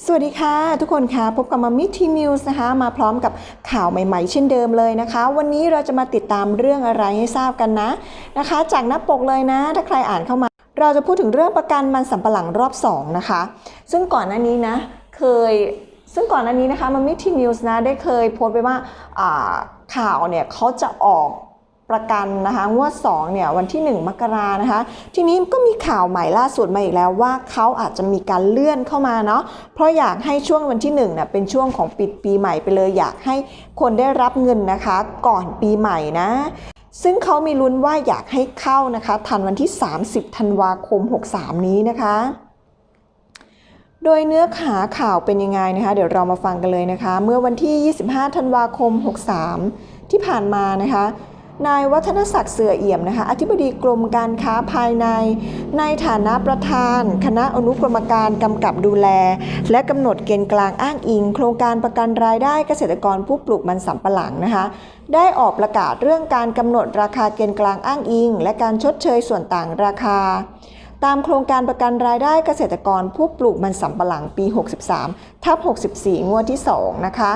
สวัสดีค่ะทุกคนค่ะพบกับมามิทีมิวส์นะคะมาพร้อมกับข่าวใหม่ๆ เช่นเดิมเลยนะคะ วันนี้เราจะมาติดตามเรื่องอะไรให้ทราบกันนะนะคะ จากหน้าปกเลยนะ ถ้าใครอ่านเข้ามา เราจะพูดถึงเรื่องประกันมันสำปะหลังรอบ 2 นะคะ ซึ่งก่อนหน้านี้นะเคยซึ่งก่อนหน้านี้นะคะมามิทีมิวส์นะได้เคยโพสต์ไปว่าข่าวเนี่ยเขาจะออก ประกันนะคะงวด2เนี่ยวันที่ 1 มกรานะคะ ทีนี้ก็มีข่าวใหม่ล่าสุดมาอีกแล้วว่าเขาอาจจะมีการเลื่อนเข้ามาเนาะเพราะอยากให้ช่วงวันที่1เนี่ยเป็นช่วงของปิดปีใหม่ไปเลยอยากให้คนได้รับเงินนะคะ ก่อนปีใหม่นะซึ่งเขามีลุ้นว่าอยากให้เข้านะคะทันวันที่ 30 ธันวาคม 63 นี้นะคะ โดยเนื้อหาข่าวเป็นยังไงนะคะ เดี๋ยวเรามาฟังกันเลยนะคะ เมื่อวันที่ 25 ธันวาคม 63 ที่ผ่านมานะคะ นายวัฒนศักดิ์เสือเอี่ยมนะคะ อธิบดีกรมการค้าภายใน ในฐานะประธาน คณะอนุกรรมการกำกับดูแล และกำหนดเกณฑ์กลางอ้างอิง โครงการประกันรายได้เกษตรกรผู้ปลูกมันสำปะหลังนะคะ ได้ออกประกาศเรื่องการกำหนดราคาเกณฑ์กลางอ้างอิง และการชดเชยส่วนต่างราคา ตามโครงการประกันรายได้เกษตรกรผู้ปลูกมันสำปะหลังปี 63ทับ64 งวดที่ 2 นะคะ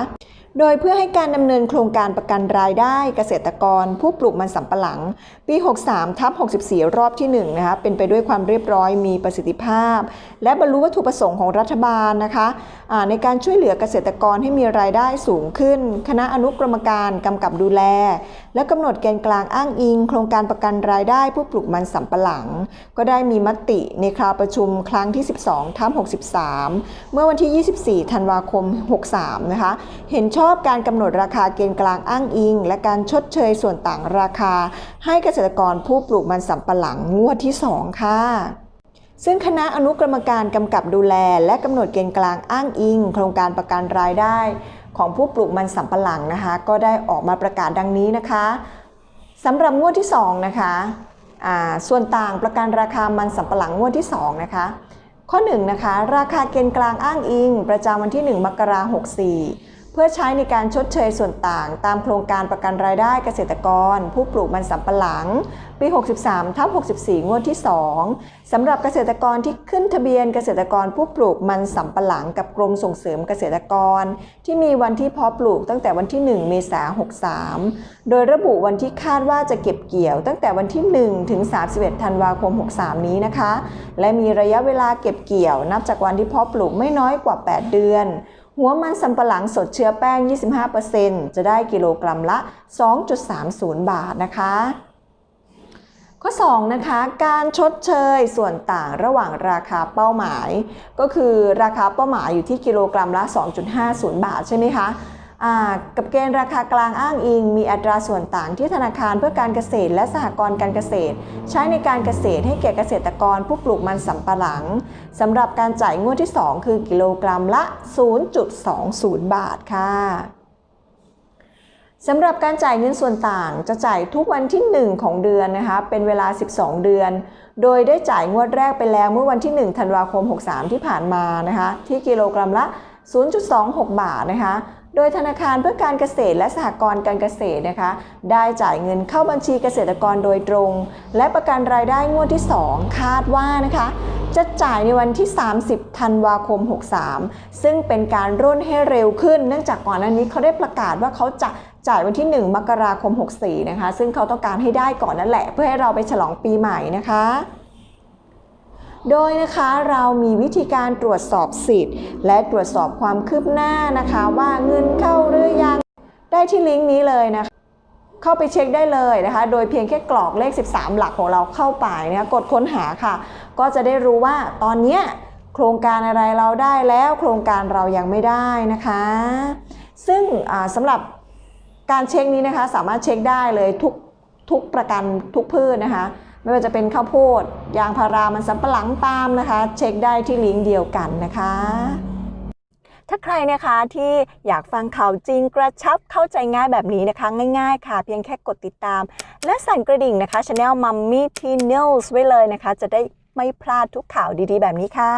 โดยเพื่อให้การดำเนินโครงการประกันรายได้เกษตรกร ผู้ปลูกมันสำปะหลัง ปี 63ทับ64 รอบที่1นะคะเป็นไปด้วยความเรียบร้อยมีประสิทธิภาพ และบรรลุวัตถุประสงค์ของรัฐบาลนะคะอ่าในการช่วยเหลือเกษตรกรให้มีรายได้สูงขึ้น คณะอนุกรรมการกำกับดูแล และกำหนดเกณฑ์กลางอ้างอิง โครงการประกันรายได้ผู้ปลูกมันสำปะหลัง ก็ได้มีมติในคราวประชุมครั้งที่ 12ทับ63 เมื่อวันที่ 24 ธันวาคม 63นะคะเห็นชอบอบการกำหนดราคาเกณฑ์กลางอ้างอิง และการชดเชยส่วนต่างราคา ให้เกษตรกรผู้ปลูกมันสำปะหลังงวดที่ 2 ค่ะซึ่งคณะอนุกรรมการกำกับดูแล และกำหนดเกณฑ์กลางอ้างอิง โครงการประกันรายได้ ของผู้ปลูกมันสำปะหลังนะคะ ก็ได้ออกมาประกาศดังนี้นะคะสำหรับงวดที่ 2 นะคะส่วนต่างประกันราคามันสำปะหลังงวดที่ 2 นะคะ ข้อ1นะคะราคาเกณฑ์กลางอ้างอิง ประจำวันที่ 1 มกราคม64 พื่อใช้ในการชดเชยส่วนต่าง ตามโครงการประกันรายได้เกษตรกร ผู้ปลูกมันสำปะหลัง ปี 63ทับ64 งวดที่ 2สำหรับเกษตรกรที่ขึ้นทะเบียนเกษตรกรผู้ปลูกมันสำปะหลังกับกรมส่งเสริมเกษตรกร ที่มีวันที่เพาะปลูกตั้งแต่วันที่ 1 เมษายน 63 โดยระบุวันที่คาดว่าจะเก็บเกี่ยว ตั้งแต่วันที่ 1 ถึง 31 ธันวาคม 63 นี้นะคะ และมีระยะเวลาเก็บเกี่ยว นับจากวันที่เพาะปลูกไม่น้อยกว่า 8 เดือน หัวมันสำปะหลังสดเชื้อแป้ง 25%จะได้กิโลกรัมละ 2.30 บาทนะคะ ข้อ 2 นะคะ การชดเชยส่วนต่างระหว่างราคาเป้าหมาย ก็คือราคาเป้าหมายอยู่ที่กิโลกรัมละ 2.50 บาทใช่ไหมคะ กับเกณฑ์ราคากลางอ้างอิง มีอัตราส่วนต่างที่ธนาคารเพื่อการเกษตรและสหกรณ์การเกษตร ใช้ในการเกษตรให้แก่เกษตรกรผู้ปลูกมันสำปะหลังสำหรับการจ่ายงวดที่ 2 คือกิโลกรัมละ 0.20 บาทค่ะสำหรับการจ่ายเงินส่วนต่างจะจ่ายทุกวันที่ 1 ของเดือนนะคะเป็นเวลา 12 เดือน โดยได้จ่ายงวดแรกไปแล้วเมื่อวันที่ 1 ธันวาคม 63 ที่ผ่านมานะคะที่กิโลกรัมละ 0.26 บาทนะคะ โดยธนาคารเพื่อการเกษตรและสหกรณ์การเกษตรนะคะ ได้จ่ายเงินเข้าบัญชีเกษตรกรโดยตรง และประกันรายได้งวดที่ 2 คาดว่านะคะ จะจ่ายในวันที่ 30 ธันวาคม 63 ซึ่งเป็นการร่นให้เร็วขึ้น เนื่องจากก่อนหน้านี้เขาได้ประกาศว่าเขาจะจ่ายวันที่ 1 มกราคม 64 นะคะ ซึ่งเขาต้องการให้ได้ก่อนนั่นแหละ เพื่อให้เราไปฉลองปีใหม่นะคะ โดยนะคะเรามีวิธีการตรวจสอบสิทธิ์ และตรวจสอบความคืบหน้านะคะ ว่าเงินเข้าหรือยัง ได้ที่ลิงก์นี้เลยนะคะเข้าไปเช็คได้เลยนะคะ โดยเพียงแค่กรอกเลข 13 หลักของเราเข้าไปนะคะกดค้นหาค่ะ ก็จะได้รู้ว่าตอนเนี้ยโครงการอะไรเราได้แล้ว โครงการเรายังไม่ได้นะคะ ซึ่งสำหรับการเช็คนี้นะคะ สามารถเช็คได้เลยทุกทุกประกันทุกพืชนะคะ ไม่ว่าจะเป็นข้าวโพด ยางพารามันสำปะหลังปาล์มนะคะ เช็คได้ที่ลิงก์เดียวกันนะคะ ถ้าใครนะคะที่อยากฟังข่าวจริงกระชับเข้าใจง่ายแบบนี้นะคะ ง่ายๆ ค่ะ เพียงแค่กดติดตาม และสั่นกระดิ่งนะคะช anel Mummy T News ไว้เลยนะคะ จะได้ไม่พลาดทุกข่าวดีๆ แบบนี้ค่ะ